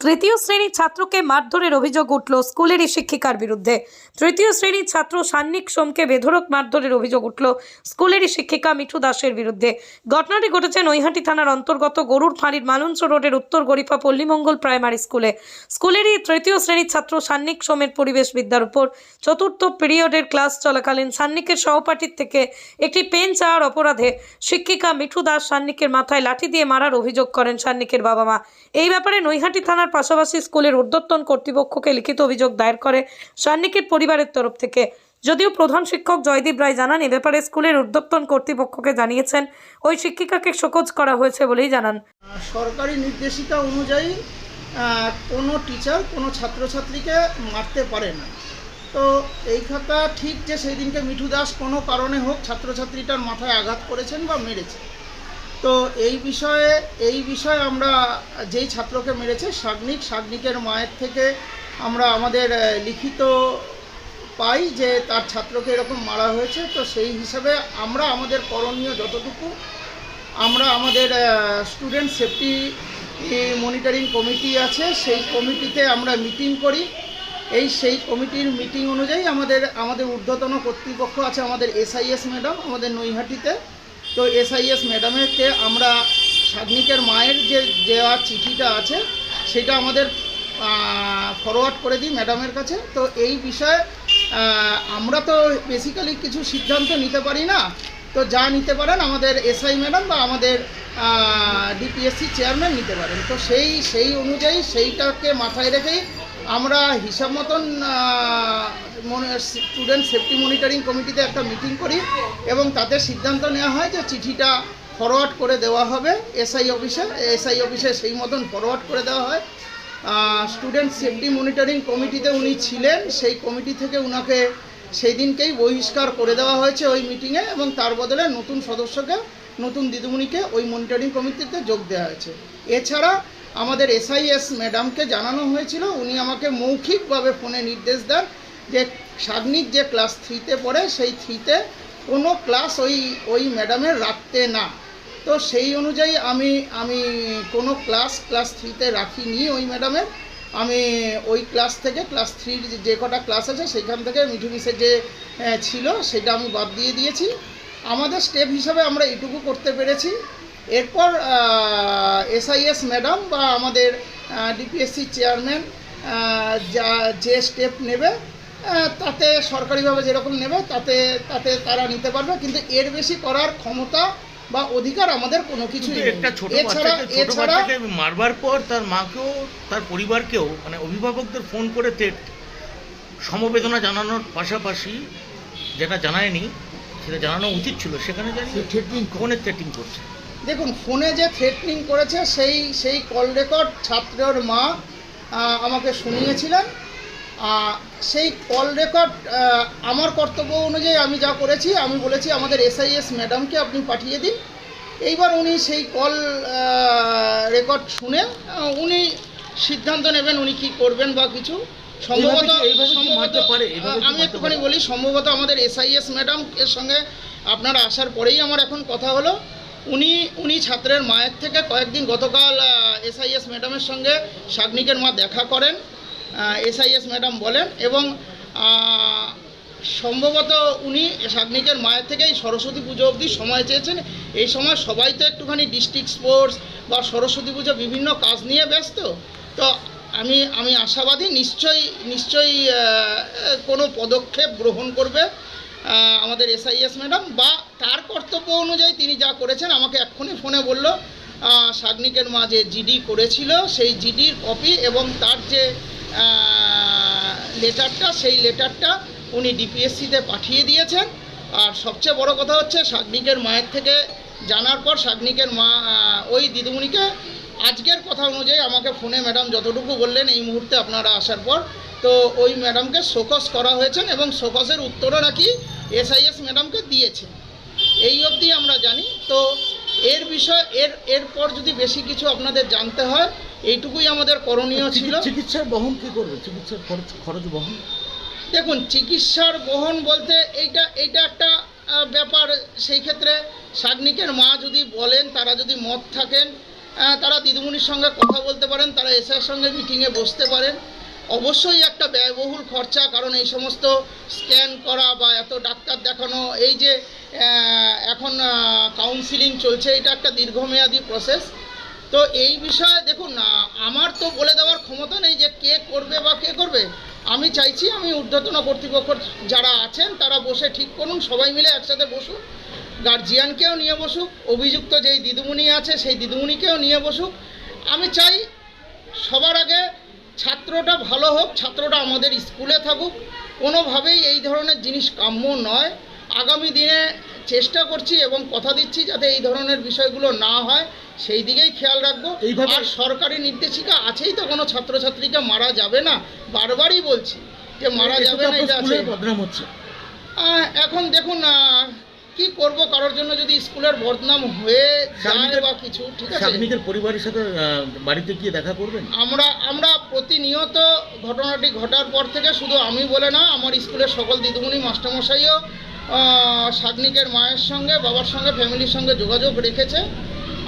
তৃতীয় শ্রেণির ছাত্রকে মারধরের অভিযোগ উঠল স্কুলেরই শিক্ষিকার বিরুদ্ধে। তৃতীয় শ্রেণির ছাত্র সান্নিক সোমকে বেধরক মারধরের অভিযোগ উঠল স্কুলেরই শিক্ষিকা মিঠু দাসের বিরুদ্ধে। ঘটনাটি ঘটেছে নৈহাটি থানার অন্তর্গত গরুর ফাঁড়ির মালঞ্চ রোডের উত্তর গরিফা পল্লীমঙ্গল প্রাইমারি স্কুলে। স্কুলেরই তৃতীয় শ্রেণির ছাত্র সান্নিক সোমের পরিবেশ বিদ্যার উপর চতুর্থ পিরিয়ডের ক্লাস চলাকালীন সান্নিকের সহপাঠীর থেকে একটি পেন চাওয়ার অপরাধে শিক্ষিকা মিঠু দাস সান্নিকের মাথায় লাঠি দিয়ে মারার অভিযোগ করেন সান্নিকের বাবা মা। এই ব্যাপারে নৈহাটি থানার পাশাপাশি স্কুলের ঊর্ধ্বতন কর্তৃপক্ষকে লিখিত অভিযোগ দায়ের করে সান্নিকের পরিবারের তরফ থেকে। যদিও প্রধান শিক্ষক জয়দীপ রায় জানান, এ ব্যাপারে স্কুলের ঊর্ধ্বতন কর্তৃপক্ষকে জানিয়েছেন, ওই শিক্ষিকাকে শোকজ করা হয়েছে বলেই জানান। সরকারি নির্দেশিকা অনুযায়ী কোনো টিচার কোনো ছাত্রছাত্রীকে মারতে পারে না। তো এই খাতা ঠিক যে সেই দিনকে মিঠু দাস কোনো কারণে হোক ছাত্রছাত্রীটার মাথায় আঘাত করেছেন বা মেরেছে তো এই বিষয়ে এই বিষয়ে আমরা যেই ছাত্রকে মেরেছে, সাগ্নিক, সাগ্নিকের মায়ের থেকে আমরা আমাদের লিখিত পাই যে তার ছাত্রকে এরকম মারা হয়েছে। তো সেই হিসাবে আমরা আমাদের করণীয় যতটুকু, আমরা আমাদের স্টুডেন্ট সেফটি মনিটরিং কমিটি আছে। সেই কমিটিতে আমরা মিটিং করি। এই সেই কমিটির মিটিং অনুযায়ী আমাদের আমাদের ঊর্ধ্বতন কর্তৃপক্ষ আছে আমাদের এসআইএস ম্যাডাম আমাদের নৈহাটিতে। তো এসআইএস ম্যাডামেরকে আমরা সাগ্নিকের মায়ের যে দেওয়া চিঠিটা আছে, সেটা আমাদের ফরওয়ার্ড করে দিই ম্যাডামের কাছে। তো এই বিষয়ে আমরা তো বেসিক্যালি কিছু সিদ্ধান্ত নিতে পারি না। তো যা নিতে পারেন আমাদের এসআই ম্যাডাম বা আমাদের ডিপিএসসি চেয়ারম্যান নিতে পারেন। তো সেই সেই অনুযায়ী সেইটাকে মাথায় রেখেই আমরা হিসাব মতন স্টুডেন্ট সেফটি মনিটরিং কমিটিতে একটা মিটিং করি এবং তাতে সিদ্ধান্ত নেওয়া হয় যে চিঠিটা ফরওয়ার্ড করে দেওয়া হবে এসআই অফিসে এসআই অফিসে সেই মতন ফরওয়ার্ড করে দেওয়া হয়। স্টুডেন্ট সেফটি মনিটরিং কমিটিতে উনি ছিলেন। সেই কমিটি থেকে উনাকে সেই দিনকেই বহিষ্কার করে দেওয়া হয়েছে ওই মিটিংয়ে এবং তার বদলে নতুন সদস্যকে, নতুন দিদিমণিকে ওই মনিটরিং কমিটিতে যোগ দেওয়া হয়েছে। এছাড়া আমাদের এসআইএস ম্যাডামকে জানানো হয়েছিল। উনি আমাকে মৌখিকভাবে ফোনে নির্দেশ দেন যে সাগ্নিক যে ক্লাস থ্রিতে পড়ে, সেই থ্রিতে কোনো ক্লাস ওই ওই ম্যাডামের রাখতে না। তো সেই অনুযায়ী আমি আমি কোনো ক্লাস ক্লাস থ্রিতে রাখিনি ওই ম্যাডামের আমি ওই ক্লাস থেকে ক্লাস থ্রির যে কটা ক্লাস আছে সেখান থেকে মিঠু মিশে যে ছিল, সেটা আমি বাদ দিয়ে দিয়েছি। আমাদের স্টেপ হিসাবে আমরা এটুকু করতে পেরেছি। এরপর এস এসআইএস ম্যাডাম বা আমাদের ডিপিএসসি চেয়ারম্যান যা যে স্টেপ নেবে তাতে সরকারিভাবে যেরকম নেবে তাতে তাতে তারা নিতে পারবে। কিন্তু এর বেশি করার ক্ষমতা বা অধিকার আমাদের কোনো কিছু একটা ছোট বাচ্চাকে ছোট মারবার পর তার মাকেও তার পরিবারকেও মানে অভিভাবকদের ফোন করে তে সমবেদনা জানানোর পাশাপাশি যেটা জানায়নি সেটা জানানো উচিত ছিল সেখানে জানি থ্রেটিং করছে। দেখুন ফোনে যে থ্রেটনিং করেছে সেই সেই কল রেকর্ড ছাত্রের মা আমাকে শুনিয়েছিলেন। সেই কল রেকর্ড আমার কর্তব্য অনুযায়ী আমি যা করেছি আমি বলেছি আমাদের এসআইএস ম্যাডামকে আপনি পাঠিয়ে দিন। এইবার উনি সেই কল রেকর্ড শুনে উনি সিদ্ধান্ত নেবেন উনি কি করবেন বা কিছু। সম্ভবত সম্ভবত আমি একটুখানি বলি সম্ভবত আমাদের এসআইএস ম্যাডাম এর সঙ্গে আপনারা আসার পরেই আমার এখন কথা হলো। উনি উনি ছাত্রের মায়ের থেকে কয়েকদিন গতকাল এসআইএস ম্যাডামের সঙ্গে সাগ্নিকের মা দেখা করেন এসআইএস ম্যাডাম বলেন এবং সম্ভবত উনি সাগ্নিকের মায়ের থেকে এই সরস্বতী পুজো অবধি সময় চেয়েছেন। এই সময় সবাই তো একটুখানি ডিস্ট্রিক্ট স্পোর্টস বা সরস্বতী পুজো বিভিন্ন কাজ নিয়ে ব্যস্ত। তো আমি আমি আশাবাদী নিশ্চয়ই নিশ্চয়ই কোনো পদক্ষেপ গ্রহণ করবে আমাদের এসআইএস ম্যাডাম বা তার কর্তব্য অনুযায়ী তিনি যা করেছেন, আমাকে এক্ষুনি ফোনে বলল সাগ্নিকের মা যে জিডি করেছিল, সেই জিডির কপি এবং তার যে লেটারটা, সেই লেটারটা উনি ডিপিএসসিতে পাঠিয়ে দিয়েছেন। আর সবচেয়ে বড় কথা হচ্ছে, সাগ্নিকের মায়ের থেকে জানার পর সাগ্নিকের মা ওই দিদিমণিকে আজকের কথা অনুযায়ী আমাকে ফোনে ম্যাডাম যতটুকু বললেন, এই মুহূর্তে আপনারা আসার পর, তো ওই ম্যাডামকে শোকস করা হয়েছেন এবং শোকসের উত্তরও নাকি এসআইএস ম্যাডামকে দিয়েছেন। এই অবধি আমরা জানি। তো এর বিষয় এর এরপর যদি বেশি কিছু আপনাদের জানতে হয় এইটুকুই আমাদের করণীয় ছিল। চিকিৎসার বহন কি করবে? চিকিৎসার খরচ খরচ বহন? দেখুন চিকিৎসার বহন বলতে এইটা এইটা একটা ব্যাপার। সেই ক্ষেত্রে সাগ্নিকের মা যদি বলেন তারা যদি মত থাকেন তারা দিদিমণির সঙ্গে কথা বলতে পারেন তারা এসআর সঙ্গে মিটিংয়ে বসতে পারেন। অবশ্যই একটা ব্যয়বহুল খরচা, কারণ এই সমস্ত স্ক্যান করা বা এত ডাক্তার দেখানো, এই যে এখন কাউন্সিলিং চলছে, এটা একটা দীর্ঘমেয়াদী প্রসেস তো এই বিষয়ে দেখুন আমার তো বলে দেওয়ার ক্ষমতা নেই যে কে করবে বা কে করবে। আমি চাইছি, আমি ঊর্ধ্বতন কর্তৃপক্ষ যারা আছেন, তারা বসে ঠিক করুন, সবাই মিলে একসাথে বসুন গার্জিয়ানকেও নিয়ে বসুক, অভিযুক্ত যেই দিদিমণি আছে, সেই দিদিমণিকেও নিয়ে বসুক। আমি চাই, সবার আগে ছাত্রটা ভালো হোক ছাত্রটা আমাদের স্কুলে থাকুক কোনোভাবেই এই ধরনের জিনিস কাম্য নয়। আগামী দিনে চেষ্টা করছি এবং কথা দিচ্ছি যাতে এই ধরনের বিষয়গুলো না হয় সেই দিকেই খেয়াল রাখব। আর সরকারি নির্দেশিকা আছেই তো কোনো ছাত্রছাত্রীকে মারা যাবে না। বারবারই বলছি যে মারা যাবে না এটা আছে। এখন দেখুন কি করব কারোর জন্য যদি স্কুলের বদনাম হয়ে যায় বা কিছু ঠিক আছে? শাগনিকের পরিবারের সাথে বাড়িতে গিয়ে দেখা করবেন? আমরা আমরা প্রতিনিয়ত ঘটনাটি ঘটার পর থেকে শুধু আমি বলে না আমার স্কুলের সকল দিদিমণি মাস্টারমশাইও সাগনিকের মায়ের সঙ্গে বাবার সঙ্গে ফ্যামিলির সঙ্গে যোগাযোগ রেখেছে।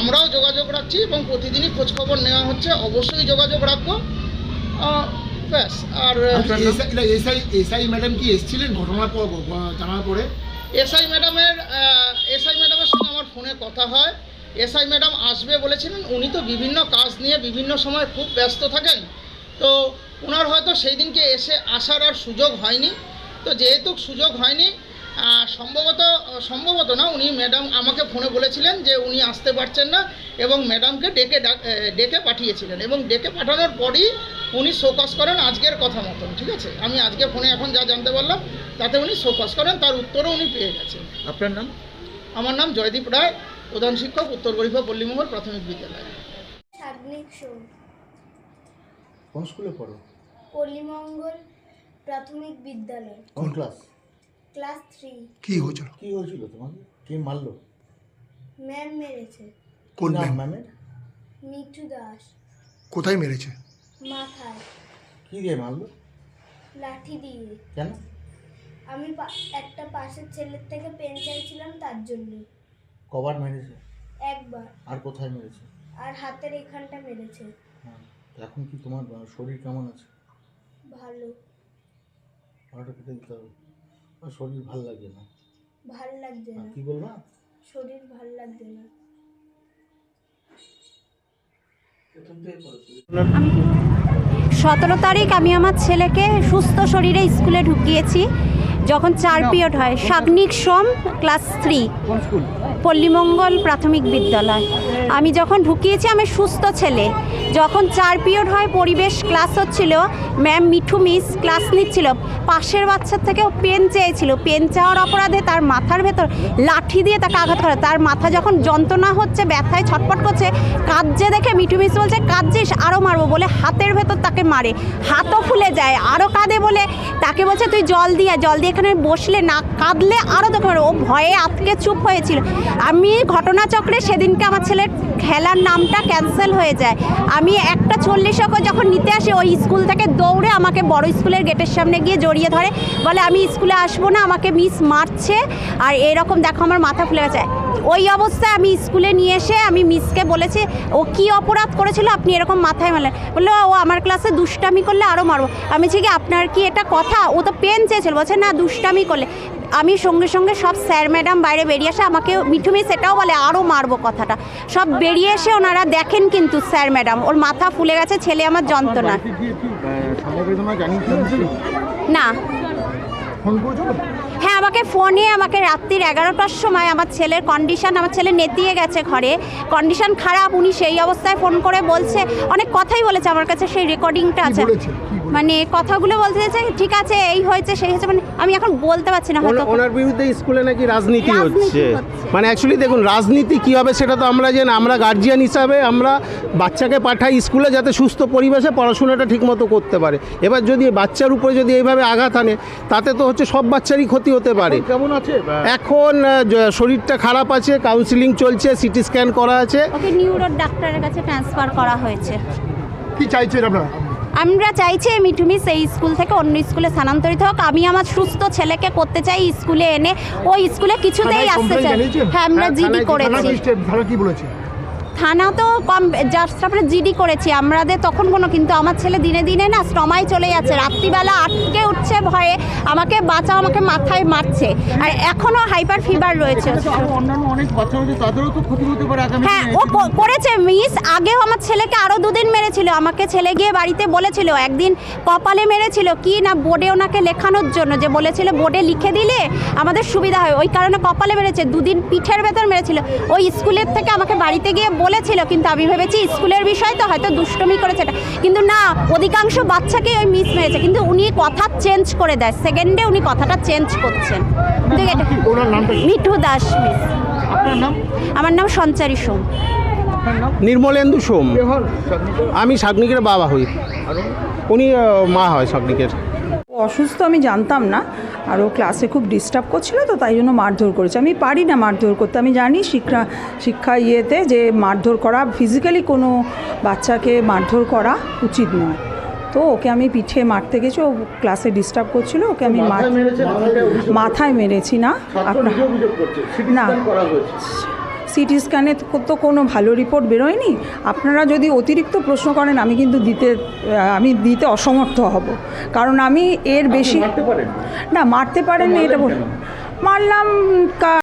আমরাও যোগাযোগ রাখছি এবং প্রতিদিনই খোঁজখবর নেওয়া হচ্ছে। অবশ্যই যোগাযোগ রাখব। ব্যাস আর নাম? এসআই এসআই ম্যাডাম কি এসেছিলেন ঘটনার পর জানার পরে? এসআই ম্যাডামের এসআই ম্যাডামের সঙ্গে আমার ফোনে কথা হয়। এসআই ম্যাডাম আসবে বলেছিলেন, উনি তো বিভিন্ন কাজ নিয়ে বিভিন্ন সময় খুব ব্যস্ত থাকেন। তো ওনার হয়তো সেই দিনকে এসে আসার আর সুযোগ হয়নি। তো যেহেতু সুযোগ হয়নি সম্ভবত সম্ভবত না উনি ম্যাডাম আমাকে ফোনে বলেছিলেন যে উনি আসতে পারছেন না এবং ম্যাডামকে ডেকে ডাক- ডেকে পাঠিয়েছিলেন এবং ডেকে পাঠানোর পরই উনি শোকস করেন আজকের কথা মতন ঠিক আছে? আমি আজকে ফোনে এখন যা জানতে পারলাম তাতে উনি শোকস করেন তার উত্তরও উনি পেয়ে গেছেন। আপনার নাম? আমার নাম জয়দীপ রায় প্রধান শিক্ষক উত্তর গরিফা পল্লীমহল প্রাথমিক বিদ্যালয়। কোন স্কুলে পড়ো? পল্লীমঙ্গল প্রাথমিক বিদ্যালয়। কোন ক্লাস? Class three. কি হয়েছিল? কি হয়েছিল তোমাকে? কে মারলো? ম্যাম মেরেছে। কোন নাম ম্যাম? ম্যামের? মিঠু দাস। কোথায় মেরেছে? মাথায়। কি দিয়ে মারলো? লাঠি দিয়ে। কেন? আমি একটা পাশের ছেলের থেকে পেন চাইছিলাম তার জন্য। কবার মেরেছে? একবার। আর কোথায় মেরেছে? আর হাতের এখানটা মেরেছে। হ্যাঁ এখন কি তোমার শরীর কেমন আছে? ভালো। ভালোটা কেটে দিতে হবে। শরীর ভালো লাগে না। ভালো লাগছে না। কি বলবা? শরীর ভালো লাগছে না। সতেরো তারিখ আমি আমার ছেলেকে সুস্থ শরীরে স্কুলে ঢুকিয়েছি। যখন চার পিরিয়ড হয় সাগ্নিক সোম ক্লাস থ্রি। পল্লীমঙ্গল প্রাথমিক বিদ্যালয়। আমি যখন ঢুকিয়েছি, আমি সুস্থ ছেলে। যখন চার পিরিয়ড হয়, পরিবেশ ক্লাস হচ্ছিল ম্যাম মিঠু মিস ক্লাস নিচ্ছিল। পাশের বাচ্চার থেকেও পেন চেয়েছিল। পেন চাওয়ার অপরাধে তার মাথার ভেতর লাঠি দিয়ে তাকে আঘাত করে। তার মাথা যখন যন্ত্রণা হচ্ছে, ব্যথায় ছটপট করছে, কাঁদছে দেখে মিঠু মিস বলছে, কাঁদছিস আরও মারবো বলে হাতের ভেতর তাকে মারে। হাতও ফুলে যায় আরও কাঁদে বলে তাকে বলছে, তুই জল দিয়ে জল দিয়ে এখানে বসলে না, কাঁদলে আরও মারবো। ও ভয়ে আতকে চুপ হয়েছিল। আমি ঘটনাচক্রে সেদিনকে আমার ছেলের খেলার নামটা ক্যান্সেল হয়ে যায়। আমি একটা চল্লিশে করে যখন নিতে আসি, ওই স্কুল থেকে দৌড়ে আমাকে বড় স্কুলের গেটের সামনে গিয়ে জড়িয়ে ধরে। বলে, আমি স্কুলে আসব না, আমাকে মিস মারছে। আর এরকম দেখো আমার মাথা ফুলে গেছে। ওই অবস্থায় আমি স্কুলে নিয়ে এসে আমি মিসকে বলেছি, ও কি অপরাধ করেছিল? আপনি এরকম মাথায় মারলেন। বলল ও আমার ক্লাসে দুষ্টামি করলে আরও মারবো। আমি বলছি, কি, আপনার কি এটা কথা? ও তো পেন চেয়েছিল। বলছে, না, দুষ্টামি করলে। আমি সঙ্গে সঙ্গে সব স্যার ম্যাডাম বাইরে বেরিয়ে আসে আমাকে মিঠু মিস এটাও বলে আরও মারবো কথাটা। সব বেরিয়ে এসে ওনারা দেখেন কিন্তু স্যার ম্যাডাম ওর মাথা ফুলে গেছে ছেলে আমার যন্ত্রণা না। হ্যাঁ আমাকে ফোনে আমাকে রাত্রির এগারোটার সময় আমার ছেলের কন্ডিশন আমার ছেলে নেতিয়ে গেছে ঘরে। কন্ডিশন খারাপ উনি সেই অবস্থায় ফোন করে বলছে অনেক কথাই বলেছে আমার কাছে সেই রেকর্ডিংটা আছে? মানে কথাগুলো বলতে চাইছে ঠিক আছে এই হয়েছে সেই হয়েছে মানে আমি এখন বলতে পারছি না হয়তো ওনার বিরুদ্ধে স্কুলে নাকি রাজনীতি হচ্ছে। মানে অ্যাকচুয়ালি দেখুন রাজনীতি কী হবে সেটা তো আমরা জানি আমরা গার্জিয়ান হিসাবে আমরা বাচ্চাকে পাঠাই স্কুলে যাতে সুস্থ পরিবেশে পড়াশোনাটা ঠিকমতো করতে পারে। এবার যদি বাচ্চার উপরে যদি এইভাবে আঘাত আনে তাতে তো হচ্ছে সব বাচ্চারই ক্ষতি হতে পারে। কেমন আছে? এখন শরীরটা খারাপ আছে কাউন্সিলিং চলছে সিটি স্ক্যান করা আছে। ওকে নিউরোর ডাক্তারের কাছে ট্রান্সফার করা হয়েছে। কি চাইছেন আপনারা? আমরা চাইছি মিঠুমি মিঠু মিস এই স্কুল থেকে অন্য স্কুলে স্থানান্তরিত হোক। আমি আমার সুস্থ ছেলেকে করতে চাই স্কুলে এনে। ওই স্কুলে কিছুতেই আসতে চাই। হ্যাঁ আমরা হ্যাঁ, জিডি করেছি। কি বলেছে? থানা তো কম জাস্ট তারপরে জিডি করেছি আমাদের তখন কোনো কিন্তু আমার ছেলে দিনে দিনে না স্টমায় চলে যাচ্ছে। রাত্রিবেলা আটকে উঠছে ভয়ে আমাকে বাঁচাও আমাকে মাথায় মারছে। আর এখনও হাইপার ফিভার রয়েছে। হ্যাঁ ও করেছে মিস। আগেও আমার ছেলেকে আরও দুদিন মেরেছিল। আমাকে ছেলে গিয়ে বাড়িতে বলেছিল একদিন কপালে মেরেছিল কি না বোর্ডে ওনাকে লেখানোর জন্য যে বলেছিল বোর্ডে লিখে দিলে আমাদের সুবিধা হয়। ওই কারণে কপালে মেরেছে দুদিন পিঠের ভেতর মেরেছিল। ওই স্কুলের থেকে আমাকে বাড়িতে গিয়ে বলেছিল কিন্তু আমি ভেবেছি স্কুলের বিষয় তো হয়তো দুষ্টমি করেছে। এটা কিন্তু না অধিকাংশ বাচ্চাকে ওই মিস মেরেছে। কিন্তু উনি কথা চেঞ্জ করে দেয়। সেকেন্ডে উনি কথাটা চেঞ্জ করছেন? মিঠু দাস মিস আমার নাম সঞ্চারী সোম। নির্মলেন্দু সোম? আমি শাগনিকের বাবা হই। উনি? মা হয় শাগনিকের। ও অসুস্থ আমি জানতাম না। আর ও ক্লাসে খুব ডিস্টার্ব করছিল তো তাই জন্য মারধর করেছে। আমি পারি না মারধর করতে। আমি জানি শিক্ষা শিক্ষা ইয়েতে যে মারধর করা ফিজিক্যালি কোনো বাচ্চাকে মারধর করা উচিত নয়। তো ওকে আমি পিঠে মারতে গেছি ও ক্লাসে ডিস্টার্ব করছিল ওকে আমি মাথায় মেরেছে না? আপনার না। সিটি স্ক্যানে তো কোনো ভালো রিপোর্ট বেরোয়নি? আপনারা যদি অতিরিক্ত প্রশ্ন করেন আমি কিন্তু দিতে আমি দিতে অসমর্থ হব। কারণ আমি এর বেশি মারতে পারেন না মারতে পারেন এটা বল-? মারলাম